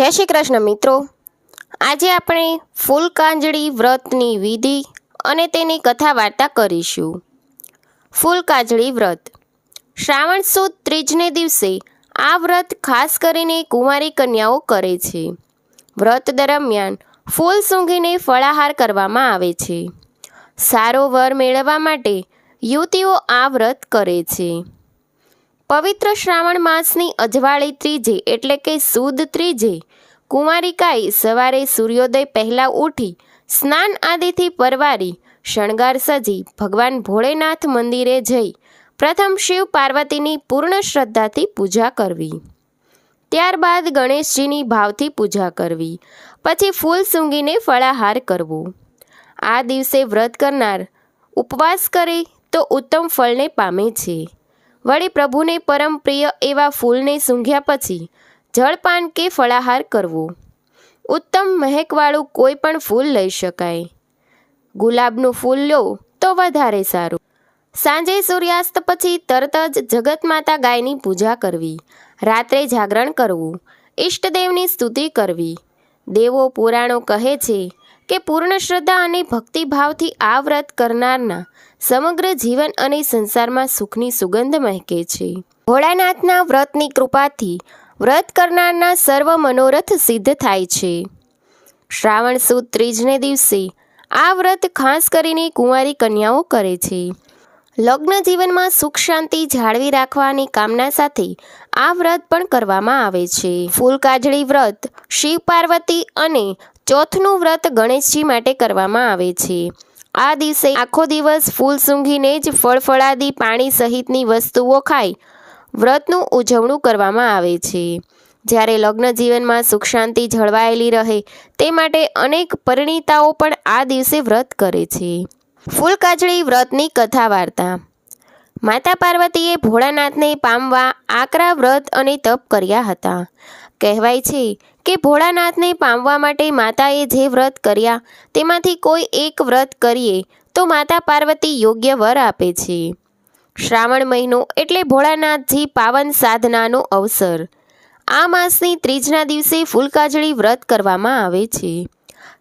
જય શ્રી કૃષ્ણ મિત્રો. આજે આપણે ફૂલ કાંજળી વ્રતની વિધિ અને તેની કથા વાર્તા કરીશું. ફૂલ કાજળી વ્રત. શ્રાવણ સુદ ત્રીજને દિવસે આ વ્રત ખાસ કરીને કુંવારી કન્યાઓ કરે છે. વ્રત દરમિયાન ફૂલ સૂંઘીને ફળાહાર કરવામાં આવે છે. સારો વર મેળવવા માટે યુવતીઓ આ વ્રત કરે છે. પવિત્ર શ્રાવણ માસની અજવાળી ત્રીજે, એટલે કે સુદ ત્રીજે, કુંવારિકાએ સવારે સૂર્યોદય પહેલાં ઉઠી સ્નાન આદિથી પરવારી શણગાર સજી ભગવાન ભોળેનાથ મંદિરે જઈ પ્રથમ શિવ પાર્વતીની પૂર્ણ શ્રદ્ધાથી પૂજા કરવી. ત્યારબાદ ગણેશજીની ભાવથી પૂજા કરવી. પછી ફૂલ સૂંઘીને ફળાહાર કરવો. આ દિવસે વ્રત કરનાર ઉપવાસ કરે તો ઉત્તમ ફળને પામે છે. વળી પ્રભુને પરમ પ્રિય એવા ફૂલને સૂંઘ્યા પછી જળપાન કે ફળાહાર કરવો. ઉત્તમ મહેકવાળું કોઈ પણ ફૂલ લઈ શકાય. ગુલાબનું ફૂલ લો તો વધારે સારું. સાંજે સૂર્યાસ્ત પછી તરત જ જગતમાતા ગાયની પૂજા કરવી. રાત્રે જાગરણ કરવું. ઈષ્ટદેવની સ્તુતિ કરવી. દેવો પુરાણો કહે છે કે પૂર્ણ શ્રદ્ધા અને ભક્તિભાવથી આ વ્રત કરનારના સમગ્ર જીવન અને સંસારમાં સુખની સુગંધ મહેકે છે. ભોળાનાથના વ્રતની કૃપાથી વ્રત કરનારના સર્વ મનોરથ સિદ્ધ થાય છે. શ્રાવણ સુદ ત્રીજને દિવસે આ વ્રત ખાસ કરીને કુંવારી કન્યાઓ કરે છે. લગ્ન જીવનમાં સુખ શાંતિ જાળવી રાખવાની કામના સાથે આ વ્રત પણ કરવામાં આવે છે. ફૂલ કાજળી વ્રત, શિવ પાર્વતી અને ચોથનું વ્રત ગણેશજી માટે કરવામાં આવે છે. આ દિવસે આખો દિવસ ફૂલ સૂંઘીને જ ફળફળાદી પાણી સહિતની વસ્તુઓ ખાઈ વ્રતનું ઉજવણું કરવામાં આવે છે. જ્યારે લગ્ન જીવનમાં સુખ શાંતિ જળવાયેલી રહે, તે માટે અનેક પરિણીતાઓ પણ આ દિવસે વ્રત કરે છે. ફૂલકાજળી વ્રતની કથા વાર્તા માતા પાર્વતીએ ભોળાનાથને પામવા આકરા વ્રત અને તપ કર્યા હતા. કહેવાય છે કે ભોળાનાથને પામવા માટે માતાએ જે વ્રત કર્યા, તેમાંથી કોઈ એક વ્રત કરીએ તો માતા પાર્વતી યોગ્ય વર આપે છે. શ્રાવણ મહિનો એટલે ભોળાનાથજી પાવન સાધનાનો અવસર. આ માસની ત્રીજના દિવસે ફૂલકાજળી વ્રત કરવામાં આવે છે.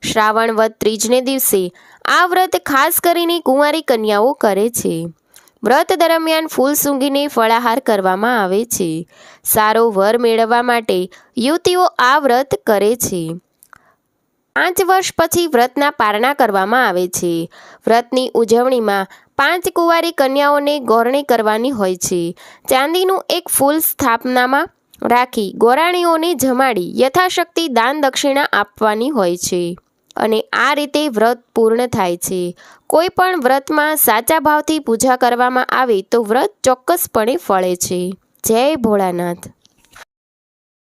શ્રાવણ વદ ત્રીજને દિવસે આ વ્રત ખાસ કરીને કુંવારી કન્યાઓ કરે છે. વ્રત દરમિયાન ફૂલ સૂંઘીને ફળાહાર કરવામાં આવે છે. સારો વર મેળવવા માટે યુવતીઓ આ વ્રત કરે છે. પાંચ વર્ષ પછી વ્રતના પારણા કરવામાં આવે છે. વ્રતની ઉજવણીમાં પાંચ કુંવારી કન્યાઓને ગોરણી કરવાની હોય છે. ચાંદીનું એક ફૂલ સ્થાપનામાં રાખી ગોરાણીઓને જમાડી યથાશક્તિ દાન દક્ષિણા આપવાની હોય છે. અને આ રીતે વ્રત પૂર્ણ થાય છે. કોઈ પણ વ્રતમાં સાચા ભાવથી પૂજા કરવામાં આવે તો વ્રત ચોક્કસપણે ફળે છે. જય ભોળાનાથ.